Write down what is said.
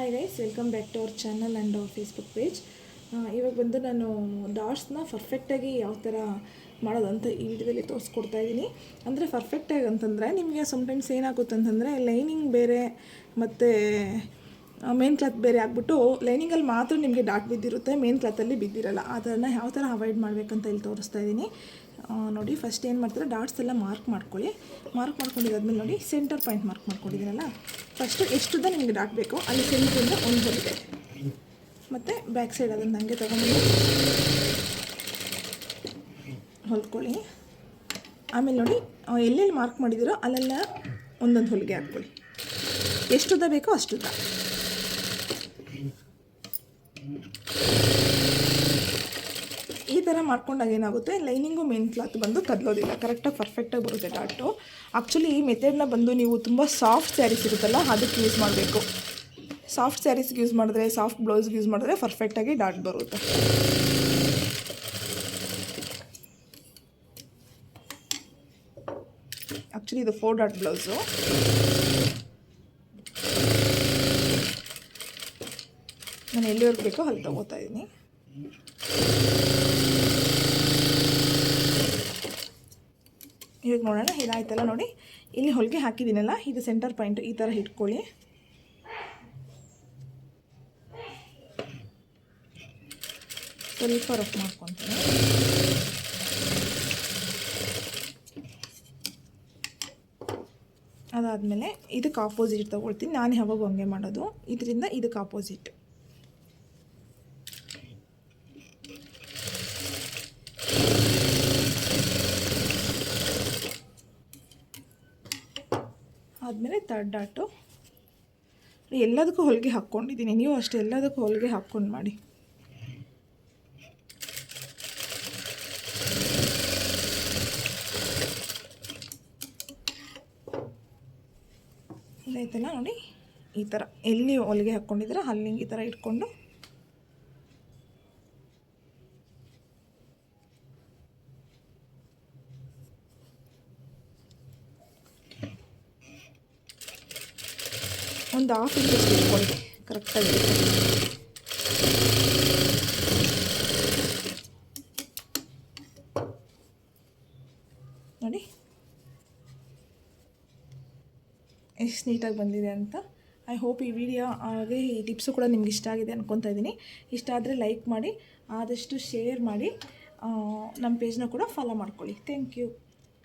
Hi guys welcome back to our channel and our Facebook page ಇವಾಗ ಬಂದು ನಾನು ಡಾಟ್ಸ್ನ ಪರ್ಫೆಕ್ಟಾಗಿ ಯಾವ ಥರ ಮಾಡೋದು ಅಂತ ಈ ವಿಡಿಯೋದಲ್ಲಿ ತೋರಿಸ್ಕೊಡ್ತಾ ಇದ್ದೀನಿ. ಅಂದರೆ ಪರ್ಫೆಕ್ಟಾಗಿ ಅಂತಂದರೆ ನಿಮಗೆ ಸಮ್ಟೈಮ್ಸ್ ಏನಾಗುತ್ತೆ ಅಂತಂದರೆ ಲೈನಿಂಗ್ ಬೇರೆ ಮತ್ತು ಮೇನ್ ಕ್ಲಾತ್ ಬೇರೆ ಆಗ್ಬಿಟ್ಟು ಲೈನಿಂಗಲ್ಲಿ ಮಾತ್ರ ನಿಮಗೆ ಡಾಟ್ ಬಿದ್ದಿರುತ್ತೆ ಮೇನ್ ಕ್ಲಾತಲ್ಲಿ ಬಿದ್ದಿರಲ್ಲ. ಅದನ್ನು ಯಾವ ಥರ ಅವಾಯ್ಡ್ ಮಾಡಬೇಕಂತ ಇಲ್ಲಿ ತೋರಿಸ್ತಾ ಇದ್ದೀನಿ. ನೋಡಿ ಫಸ್ಟ್ ಏನು ಮಾಡ್ತಾರೆ ಡಾಟ್ಸ್ ಎಲ್ಲ ಮಾರ್ಕ್ ಮಾಡ್ಕೊಳ್ಳಿ. ಮಾರ್ಕ್ ಮಾಡ್ಕೊಂಡಿದ್ದಾದ್ಮೇಲೆ ನೋಡಿ ಸೆಂಟರ್ ಪಾಯಿಂಟ್ ಮಾರ್ಕ್ ಮಾಡ್ಕೊಂಡಿದ್ದೀರಲ್ಲ? ಫಸ್ಟು ಎಷ್ಟುದ್ದ ನಿಮಗೆ ಹಾಕಬೇಕು ಅಲ್ಲಿ ಸೆಂಟ್ರಿಂದ ಒಂದು ಹೊಲಿಗೆ ಮತ್ತು ಬ್ಯಾಕ್ ಸೈಡ್ ಅದನ್ನು ಹಂಗೆ ತೊಗೊಂಡು ಹೊಲ್ಕೊಳ್ಳಿ. ಆಮೇಲೆ ನೋಡಿ ಎಲ್ಲೆಲ್ಲಿ ಮಾರ್ಕ್ ಮಾಡಿದ್ದೀರೋ ಅಲ್ಲೆಲ್ಲ ಒಂದೊಂದು ಹೊಲಿಗೆ ಹಾಕ್ಕೊಳ್ಳಿ. ಎಷ್ಟುದ ಬೇಕೋ ಅಷ್ಟುದ್ದ ಈ ಥರ ಮಾಡ್ಕೊಂಡಾಗ ಏನಾಗುತ್ತೆ? ಲೈನಿಂಗು ಮೇನ್ ಕ್ಲಾತ್ ಬಂದು ಕದಲೋದಿಲ್ಲ. ಕರೆಕ್ಟಾಗಿ ಪರ್ಫೆಕ್ಟಾಗಿ ಬರುತ್ತೆ ಡಾಟು ಆ್ಯಕ್ಚುಲಿ ಈ ಮೆಥಡ್ನ ಬಂದು ನೀವು ತುಂಬ ಸಾಫ್ಟ್ ಸ್ಯಾರೀಸ್ ಇರುತ್ತಲ್ಲ, ಅದಕ್ಕೆ ಯೂಸ್ ಮಾಡಬೇಕು. ಸಾಫ್ಟ್ ಸ್ಯಾರೀಸ್ಗೆ ಯೂಸ್ ಮಾಡಿದ್ರೆ ಸಾಫ್ಟ್ ಬ್ಲೌಸ್ಗೆ ಯೂಸ್ ಮಾಡಿದ್ರೆ ಪರ್ಫೆಕ್ಟಾಗಿ ಡಾಟ್ ಬರುತ್ತೆ. ಆ್ಯಕ್ಚುಲಿ ಇದು ಫೋರ್ ಡಾಟ್ ಬ್ಲೌಸು ನಾನು ಎಲ್ಲಿವರೆಗೆ ಬೇಕೋ ಅಲ್ಲಿ ತಗೋತಾ ಇದ್ದೀನಿ ಇವಾಗ ನೋಡೋಣ, ಇದಾಯ್ತಲ್ಲ ನೋಡಿ. ಇಲ್ಲಿ ಹೊಲಿಗೆ ಹಾಕಿದ್ದೀನಲ್ಲ, ಇದು ಸೆಂಟರ್ ಪಾಯಿಂಟ್ ಈ ಥರ ಇಟ್ಕೊಳ್ಳಿ. ಸ್ವಲ್ಪ ರಫ್ ಮಾಡ್ಕೊತೀನಿ. ಅದಾದಮೇಲೆ ಇದಕ್ಕೆ ಆಪೋಸಿಟ್ ತೊಗೊಳ್ತೀನಿ. ನಾನು ಯಾವಾಗ ಹಂಗೆ ಮಾಡೋದು. ಇದರಿಂದ ಇದಕ್ಕೆ ಆಪೋಸಿಟ್ ಆದಮೇಲೆ ತರ್ಡ್ ಡಾಟು ಎಲ್ಲದಕ್ಕೂ ಹೊಲಿಗೆ ಹಾಕ್ಕೊಂಡಿದ್ದೀನಿ ನೀವು ಅಷ್ಟೇ ಎಲ್ಲದಕ್ಕೂ ಹೊಲಿಗೆ ಹಾಕ್ಕೊಂಡು ಮಾಡಿ. ಇದಾಯ್ತಲ್ಲ ನೋಡಿ? ಈ ಥರ ಎಲ್ಲಿ ಹೊಲಿಗೆ ಹಾಕ್ಕೊಂಡಿದ್ರೆ ಅಲ್ಲಿ ಈ ಥರ ಇಟ್ಕೊಂಡು ಒಂದು ಹಾಫ್ ಇಂಚಷ್ಟು ಇಟ್ಕೊಳ್ಳಿ ಕರೆಕ್ಟಾಗಿ ನೋಡಿ. ಎಷ್ಟು ನೀಟಾಗಿ ಬಂದಿದೆ ಅಂತ. ಐ ಹೋಪ್ ಈ ವಿಡಿಯೋ ಹಾಗೆ ಈ ಟಿಪ್ಸು ಕೂಡ ನಿಮ್ಗೆ ಇಷ್ಟ ಆಗಿದೆ ಅಂದ್ಕೊತಾ ಇದ್ದೀನಿ. ಇಷ್ಟ ಆದರೆ ಲೈಕ್ ಮಾಡಿ, ಆದಷ್ಟು ಶೇರ್ ಮಾಡಿ ನಮ್ಮ ಪೇಜ್ನ ಕೂಡ ಫಾಲೋ ಮಾಡ್ಕೊಳ್ಳಿ. Thank you